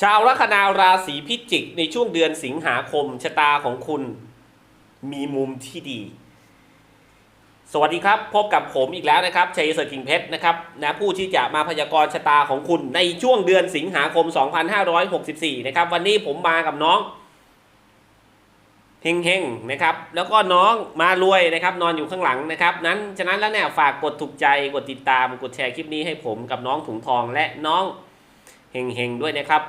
ชาวลัคนาราศีพิจิกในช่วงเดือนสิงหาคมชะตาของคุณมีมุมที่ดี สวัสดีครับพบกับผมอีกแล้วนะครับชัยเสริงเพชรนะครับนะผู้ที่จะมาพยากรณ์ชะตาของคุณในช่วงเดือนสิงหาคม 2564 นะครับ วันนี้ผมมากับน้องเฮงๆนะครับ แล้วก็น้องมารวยนะครับ นอนอยู่ข้างหลังนะครับ นั้นฉะนั้นแล้วเนี่ยฝากกดถูกใจกดติดตามกดแชร์คลิปนี้ให้ผมกับน้องถุงทองและน้องเฮงๆด้วยนะครับ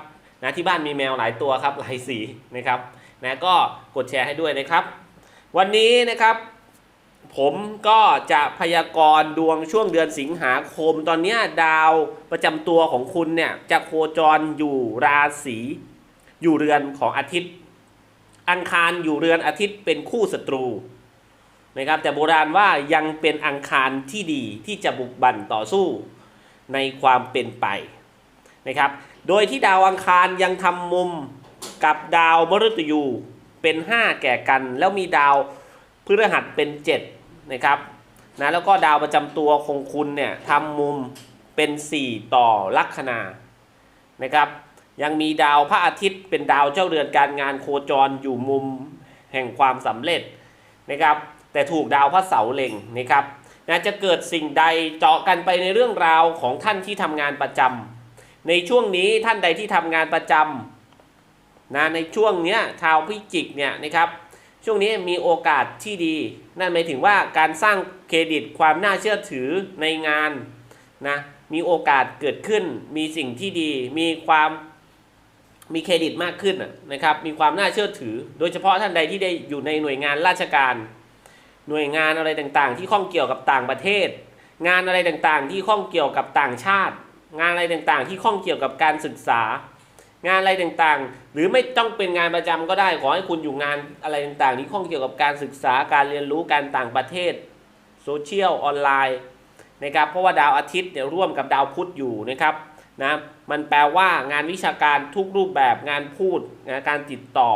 นะที่บ้านมีแมวหลายตัวครับหลายสีนะครับนะก็กดแชร์ให้ด้วยนะครับ วันนี้นะครับ ผมก็จะพยากรณ์ดวงช่วงเดือนสิงหาคม ตอนนี้ดาวประจำตัวของคุณเนี่ยจะโคจรอยู่ราศีอยู่เรือนของอาทิตย์ อังคารอยู่เรือนอาทิตย์เป็นคู่ศัตรูนะครับแต่โบราณว่ายังเป็นอังคารที่ดีที่จะบุกบั่นต่อสู้ในความเป็นไปนะครับ โดยที่ดาวอังคารยังทำมุมกับดาวมฤตยูเป็น 5 แก่กัน แล้วมีดาวพฤหัสเป็น7นะครับนะแล้วก็ดาวประจำตัวของคุณเนี่ยทำมุมเป็น 4 ต่อลัคนานะครับยังมีดาวพระอาทิตย์เป็นดาวเจ้าเรือนการงานโคจรอยู่มุมแห่งความสำเร็จนะครับแต่ถูกดาวพระเสาร์เล็งนะครับนะจะเกิดสิ่งใดเจาะกันไปในเรื่องราวของท่านที่ทำงานประจำ ในช่วงนี้ท่านใดที่ทำงานประจำนะในช่วงเนี้ยชาวพิจิกเนี่ยนะครับช่วงนี้มีโอกาสที่ดี นั่นหมายถึงว่าการสร้างเครดิตความน่าเชื่อถือในงานนะมีโอกาสเกิดขึ้น มีสิ่งที่ดี มีความมีเครดิตมากขึ้นน่ะนะครับ มีความน่าเชื่อถือ โดยเฉพาะท่านใดที่ได้อยู่ในหน่วยงานราชการ หน่วยงานอะไรต่างๆ ที่ข้องเกี่ยวกับต่างประเทศ งานอะไรต่างๆ ที่ข้องเกี่ยวกับต่างชาติ งานอะไรต่างๆ ที่ข้องเกี่ยวกับการศึกษา งานอะไรต่างๆ หรือไม่ต้องเป็นงานประจำก็ได้ขอให้คุณอยู่งานอะไรต่างๆที่ข้องเกี่ยวกับการศึกษาการเรียนรู้การต่างประเทศโซเชียลออนไลน์นะครับเพราะว่าดาวอาทิตย์เนี่ยร่วมกับดาวพุธอยู่นะครับนะมันแปลว่างานวิชาการทุกรูปแบบงานพูดงานการติดต่อ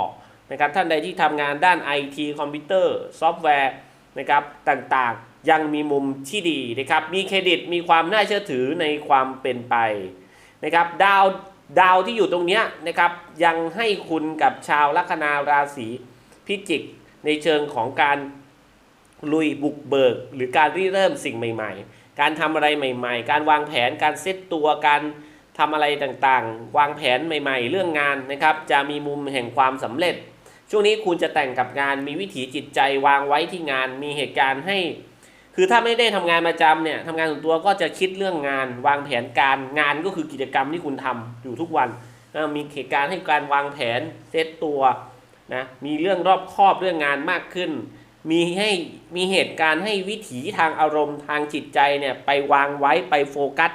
นะครับท่านใดที่ทำงานด้าน IT คอมพิวเตอร์ซอฟต์แวร์นะครับต่างๆ ยังมีมุมที่ดีนะครับมีเครดิตมีความน่าเชื่อถือในความเป็นไปนะครับดาวดาวที่อยู่ตรงนี้นะครับยังให้คุณกับชาวลัคนาราศีพิจิกในเชิงของการลุยบุกเบิก หรือการริเริ่มสิ่งใหม่ ๆ การทำอะไรใหม่ ๆ การวางแผนการเซตตัวการทำอะไรต่างๆ วางแผนใหม่ ๆ เรื่องงานนะครับ จะมีมุมแห่งความสำเร็จ ช่วงนี้คุณจะแต่งกับงานมีวิถีจิตใจวางไว้ที่งาน มีเหตุการณ์ให้ คือถ้าไม่ได้ทำงานประจำเนี่ยทำงานส่วนตัวก็จะคิดเรื่องงาน วางแผนการงานก็คือกิจกรรมที่คุณทำอยู่ทุกวันมีเหตุการณ์ให้การวางแผนเซตตัวนะมีเรื่องรอบครอบเรื่องงานมากขึ้น มีให้มีเหตุการณ์ให้วิถีทางอารมณ์ทางจิตใจเนี่ยไปวางไว้ไปโฟกัส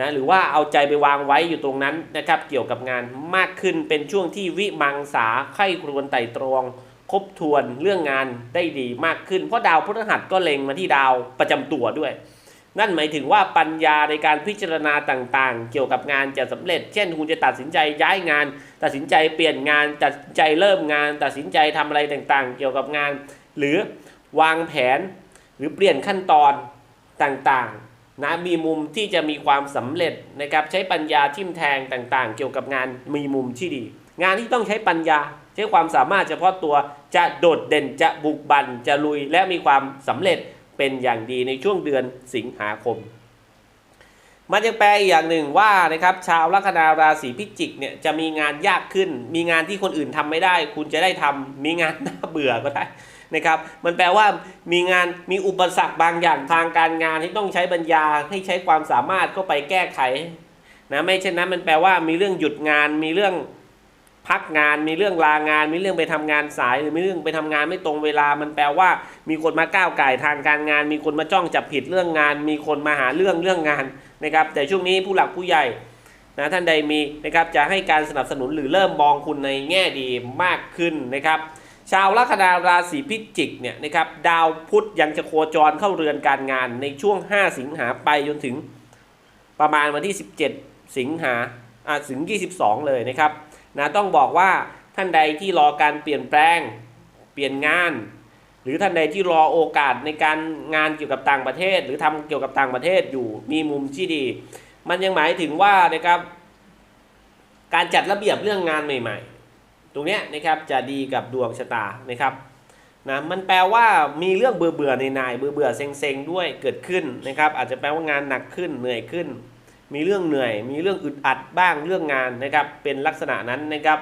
นะหรือว่าเอาใจไปวางไว้อยู่ตรงนั้นนะครับเกี่ยวกับงานมากขึ้นเป็นช่วงที่วิมังสาไข้ครวนไต่ตรอง ครบทวนเรื่องงานได้ดีมากขึ้น เพราะดาวพฤหัสก็เล็งมาที่ดาวประจำตัวด้วย นั่นหมายถึงว่าปัญญาในการพิจารณาต่างๆ เกี่ยวกับงานจะสำเร็จ เช่น คุณจะตัดสินใจย้ายงาน ตัดสินใจเปลี่ยนงาน ตัดสินใจเริ่มงาน ตัดสินใจทำอะไรต่างๆ เกี่ยวกับงาน หรือวางแผน หรือเปลี่ยนขั้นตอนต่างๆนะมีมุมที่จะมีความสำเร็จนะครับใช้ปัญญาทิมแทงต่างๆ เกี่ยวกับงานมีมุมที่ดี งานที่ต้องใช้ปัญญา ใช้ความสามารถเฉพาะตัวจะโดดเด่นจะบุกบันจะลุยและมีความสำเร็จเป็นอย่างดีในช่วงเดือนสิงหาคม มันยังแปลอีกอย่างหนึ่งว่านะครับชาวลัคนาราศีพิจิกเนี่ยจะมีงานยากขึ้น มีงานที่คนอื่นทำไม่ได้ คุณจะได้ทำมีงานน่าเบื่อก็ได้นะครับมันแปลว่ามีงานมีอุปสรรคบางอย่างทางการงานที่ต้องใช้ปัญญาให้ใช้ความสามารถเข้าไปแก้ไขนะไม่เช่นนั้นมันแปลว่ามีเรื่องหยุดงานมีเรื่อง พักงานมีเรื่องลางาน มีเรื่องไปทำงานสายหรือมีเรื่องไปทำงานไม่ตรงเวลา มันแปลว่า มีคนมาก้าวไก่ทางการงาน มีคนมาจ้องจับผิดเรื่องงาน มีคนมาหาเรื่องเรื่องงานนะครับ แต่ช่วงนี้ผู้หลักผู้ใหญ่นะท่านใดมีนะครับจะให้การสนับสนุนหรือเริ่มมองคุณในแง่ดีมากขึ้นนะครับ ชาวลัคนาราศีพิจิกเนี่ยนะครับดาวพุธยังจะโคจรเข้าเรือนการงานในช่วง 5 สิงหาไปจนถึงประมาณวันที่ 17 สิงหาอะถึง 22 เลยนะครับ นะต้องบอกว่าท่านใดที่รอการเปลี่ยนแปลง เปลี่ยนงาน หรือท่านใดที่รอโอกาสในการงานเกี่ยวกับต่างประเทศ หรือทำเกี่ยวกับต่างประเทศอยู่มีมุมที่ดี มันยังหมายถึงว่านะครับ การจัดระเบียบเรื่องงานใหม่ ๆ ตรงนี้นะครับจะดีกับดวงชะตานะครับนะมันแปลว่ามีเรื่องเบื่อเบื่อในนายเบื่อเบื่อเซ็งเซ็งๆด้วยเกิดขึ้นนะครับ อาจจะแปลว่างานหนักขึ้นเหนื่อยขึ้น มีเรื่องเหนื่อย มีเรื่องอึดอัดบ้างเรื่องงานนะครับเป็นลักษณะนั้นนะครับ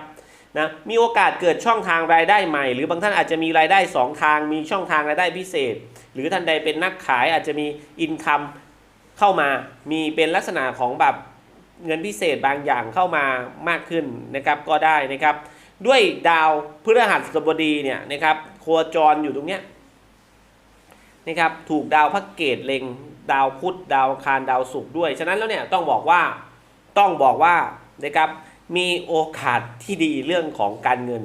นะมีโอกาสเกิดช่องทางรายได้ใหม่ หรือบางท่านอาจจะมีรายได้สองทาง มีช่องทางรายได้พิเศษ หรือท่านใดเป็นนักขายอาจจะมีอินคัมเข้ามา มีเป็นลักษณะของแบบเงินพิเศษบางอย่างเข้ามามากขึ้นนะครับก็ได้นะครับ ด้วยดาวพฤหัสบดีเนี่ยนะครับโคจรอยู่ตรงเนี้ยนะครับถูกดาวพระเกตเล็ง ดาวพุธดาวคารดาวศุกร์ด้วย ฉะนั้นแล้วเนี่ยต้องบอกว่าต้องบอกว่านะครับมีโอกาสที่ดีเรื่องของการเงิน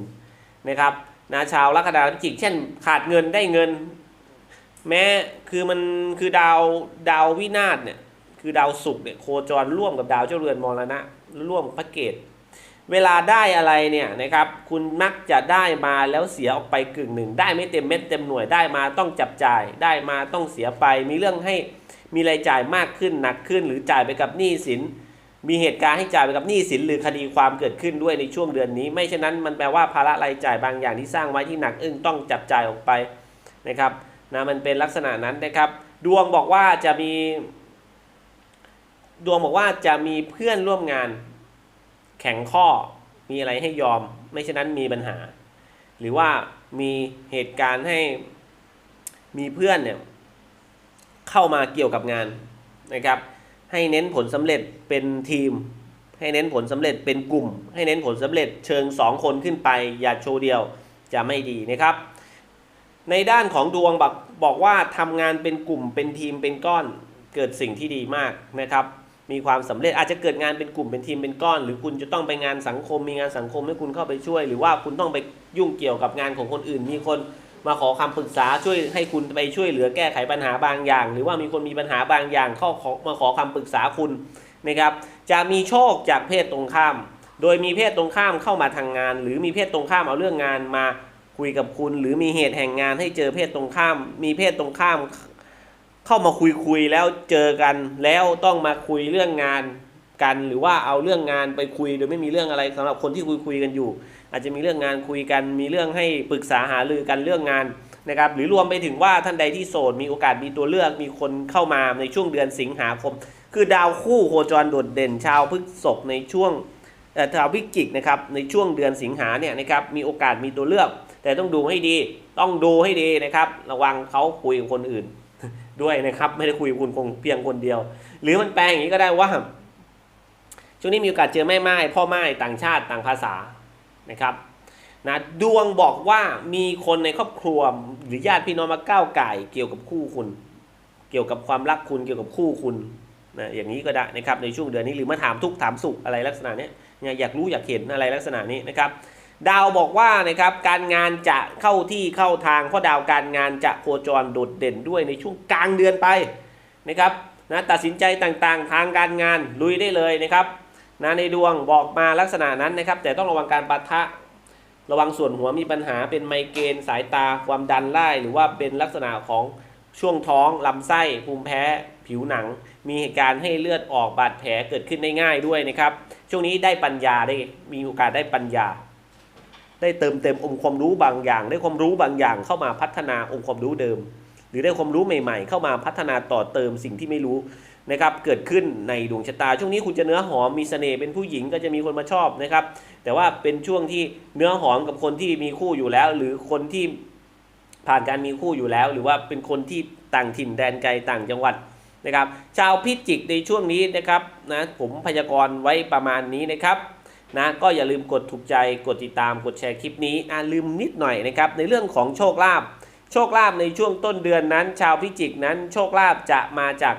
นะครับนะชาวลัคนาพิจิก เช่น ขาดเงินได้เงิน แม้คือมันคือดาวดาววินาศเนี่ยคือดาวศุกร์เนี่ยโคจรร่วมกับดาวเจ้าเรือนมรณะร่วมพระเกตเวลาได้อะไรเนี่ยนะครับคุณมักจะได้มาแล้วเสียออกไปกึ่งหนึ่ง ได้ไม่เต็มเม็ดเต็มหน่วยได้มาต้องจับจ่ายได้มาต้องเสียไปมีเรื่องให้ มีรายจ่ายมากขึ้นหนักขึ้น หรือจ่ายไปกับหนี้สิน มีเหตุการณ์ให้จ่ายไปกับหนี้สิน หรือคดีความเกิดขึ้นด้วยในช่วงเดือนนี้ ไม่เช่นนั้นมันแปลว่าภาระรายจ่ายบางอย่างที่สร้างไว้ที่หนักอึ้งต้องจับจ่ายออกไปนะครับนะมันเป็นลักษณะนั้นนะครับ ดวงบอกว่าจะมี ดวงบอกว่าจะมีเพื่อนร่วมงาน แข็งข้อมีอะไรให้ยอม ไม่เช่นนั้นมีปัญหา หรือว่ามีเหตุการณ์ให้มีเพื่อนเนี่ย เข้ามาเกี่ยวกับงานนะครับ ให้เน้นผลสำเร็จเป็นทีม ให้เน้นผลสำเร็จเป็นกลุ่ม ให้เน้นผลสำเร็จเชิง 2 คนขึ้นไป อย่าโชว์เดียวจะไม่ดีนะครับ ในด้านของดวงบอกบอกว่าทำงานเป็นกลุ่มเป็นทีมเป็นก้อนเกิดสิ่งที่ดีมากนะครับ มีความสำเร็จอาจจะเกิดงานเป็นกลุ่มเป็นทีมเป็นก้อน หรือคุณจะต้องไปงานสังคมมีงานสังคมให้คุณเข้าไปช่วย หรือว่าคุณต้องไปยุ่งเกี่ยวกับงานของคนอื่น มีคน มาขอคำปรึกษาช่วยให้คุณไปช่วยเหลือแก้ไขปัญหาบางอย่าง หรือว่ามีคนมีปัญหาบางอย่างเข้าขอมาขอคำปรึกษาคุณนะครับ จะมีโชคจากเพศตรงข้าม โดยมีเพศตรงข้ามเข้ามาทางงาน หรือมีเพศตรงข้ามเอาเรื่องงานมาคุยกับคุณ หรือมีเหตุแห่งงานให้เจอเพศตรงข้าม มีเพศตรงข้าม เข้ามาคุยคุยแล้วเจอกัน แล้วต้องมาคุยเรื่องงานกัน หรือว่าเอาเรื่องงานไปคุยโดยไม่มีเรื่องอะไรสำหรับคนที่คุยคุยกันอยู่ อาจจะมีเรื่องงานคุยกัน มีเรื่องให้ปรึกษาหารือกันเรื่องงานนะครับหรือรวมไปถึงว่าท่านใดที่โสดมีโอกาสมีตัวเลือกมีคนเข้ามาในช่วงเดือนสิงหาคม คือดาวคู่โคจรโดดเด่นชาวพฤษภในช่วงเอ่ชาวพิจิกนะครับในช่วงเดือนสิงหาเนี่ยนะครับมีโอกาสมีตัวเลือก แต่ต้องดูให้ดีต้องดูให้ดีนะครับ ระวังเขาคุยกับคนอื่นด้วยนะครับไม่ได้คุยกับคุณคงเพียงคนเดียว หรือมันแปลงอย่างนี้ก็ได้ว่าช่วงนี้มีโอกาสเจอแม่ไม้พ่อไม้ต่างชาติต่างภาษา นะครับนะดวงบอกว่ามีคนในครอบครัวหรือญาติพี่น้องมาก้าวไก่เกี่ยวกับคู่คุณ เกี่ยวกับความรักคุณเกี่ยวกับคู่คุณนะอย่างนี้ก็ได้นะครับในช่วงเดือนนี้หรือมาถามทุกถามสุขอะไรลักษณะนี้อยากรู้อยากเห็นอะไรลักษณะนี้นะครับดาวบอกว่านะครับการงานจะเข้าที่เข้าทางเพราะดาวการงานจะโคจรโดดเด่นด้วยในช่วงกลางเดือนไปนะครับนะตัดสินใจต่างๆทางการงานลุยได้เลยนะครับ นะในดวงบอกมาลักษณะนั้นนะครับ แต่ต้องระวังการปะทะ ระวังส่วนหัวมีปัญหาเป็นไมเกรนสายตาความดันไล่หรือว่าเป็นลักษณะของช่วงท้องลำไส้ภูมิแพ้ผิวหนัง มีเหตุการณ์ให้เลือดออกบาดแผลเกิดขึ้นได้ง่ายด้วยนะครับ ช่วงนี้ได้ปัญญาได้มีโอกาสได้ปัญญา ได้เติมเต็มองค์ความรู้บางอย่าง ได้ความรู้บางอย่างเข้ามาพัฒนาองค์ความรู้เดิม หรือได้ความรู้ใหม่ ๆ เข้ามาพัฒนาต่อเติมสิ่งที่ไม่รู้ นะครับเกิดขึ้นในดวงชะตา ช่วงนี้คุณจะเนื้อหอมมีเสน่ห์เป็นผู้หญิงก็จะมีคนมาชอบนะครับ แต่ว่าเป็นช่วงที่เนื้อหอมกับคนที่มีคู่อยู่แล้ว หรือคนที่ผ่านการมีคู่อยู่แล้ว หรือว่าเป็นคนที่ต่างถิ่นแดนไกลต่างจังหวัดนะครับ ชาวพิจิกในช่วงนี้นะครับนะผมพยากรณ์ไว้ประมาณนี้นะครับนะก็อย่าลืมกดถูกใจกดติดตามกดแชร์คลิปนี้อ่าลืมนิดหน่อยนะครับในเรื่องของโชคลาภโชคลาภในช่วงต้นเดือนนั้น ชาวพิจิกนั้นโชคลาภจะมาจาก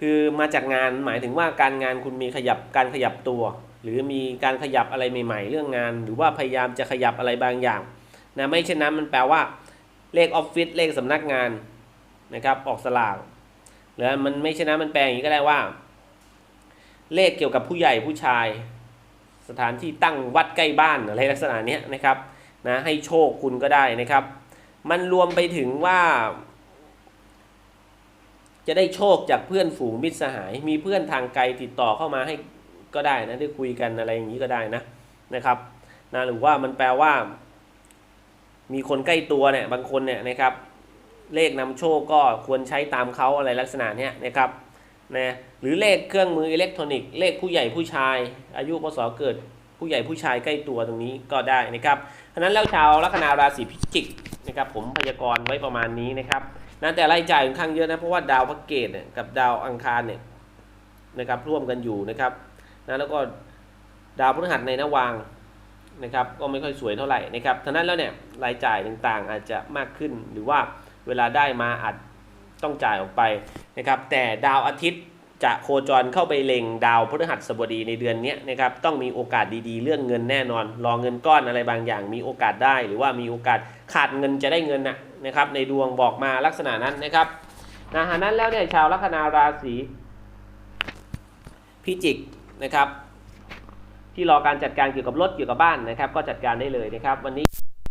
คือมาจากงานหมายถึงว่าการงานคุณมีขยับการขยับตัว หรือมีการขยับอะไรใหม่ ๆ เรื่องงาน หรือว่าพยายามจะขยับอะไรบางอย่างนะไม่เช่นนั้นมันแปลว่า เลขออฟฟิศเลขสำนักงานนะครับออกสลากหรือมันไม่เช่นนั้นมันแปลอย่างนี้ก็ได้ว่า เลขเกี่ยวกับผู้ใหญ่ผู้ชาย สถานที่ตั้งวัดใกล้บ้านอะไรลักษณะนี้นะครับนะให้โชคคุณก็ได้นะครับ มันรวมไปถึงว่า จะได้โชคจากเพื่อนฝูงมิตรสหาย มีเพื่อนทางไกลติดต่อเข้ามาให้ก็ได้นะได้คุยกันอะไรอย่างนี้ก็ได้นะนะครับนะหรือว่ามันแปลว่า มีคนใกล้ตัวเนี่ยบางคนเนี่ยนะครับ เลขนำโชคก็ควรใช้ตามเขาอะไรลักษณะเนี้ยนะครับนะหรือเลขเครื่องมืออิเล็กทรอนิกส์เลขผู้ใหญ่ผู้ชาย อายุพศเกิดผู้ใหญ่ผู้ชายใกล้ตัวตรงนี้ก็ได้นะครับฉะนั้นแล้วชาวลัคนาราศีพิจิก นะครับ ผมพยากรณ์ไว้ประมาณนี้นะครับนะแต่รายจ่ายค่อนข้างเยอะนะเพราะว่าดาวพระเกตเนี่ยกับดาวอังคารเนี่ยนะครับร่วมกันอยู่นะครับนะแล้วก็ดาวพฤหัสในนวางนะครับก็ไม่ค่อยสวยเท่าไหร่นะครับฉะนั้นแล้วเนี่ยรายจ่ายต่างๆอาจจะมากขึ้นหรือว่าเวลาได้มาอาจต้องจ่ายออกไปนะครับแต่ดาวอาทิตย์ จะโคจรเข้าไปเล็งดาวพฤหัสบดีในเดือนนี้นะครับต้องมีโอกาสดีๆ เรื่องเงินแน่นอน รอเงินก้อนอะไรบางอย่าง มีโอกาสได้ หรือว่ามีโอกาสขาดเงินจะได้เงินนะนะครับในดวงบอกมาลักษณะนั้นนะครับนะหานั้นแล้วเนี่ยชาวลัคนาราศีพิจิกนะครับ ที่รอการจัดการเกี่ยวกับรถเกี่ยวกับบ้านนะครับ ก็จัดการได้เลยนะครับ วันนี้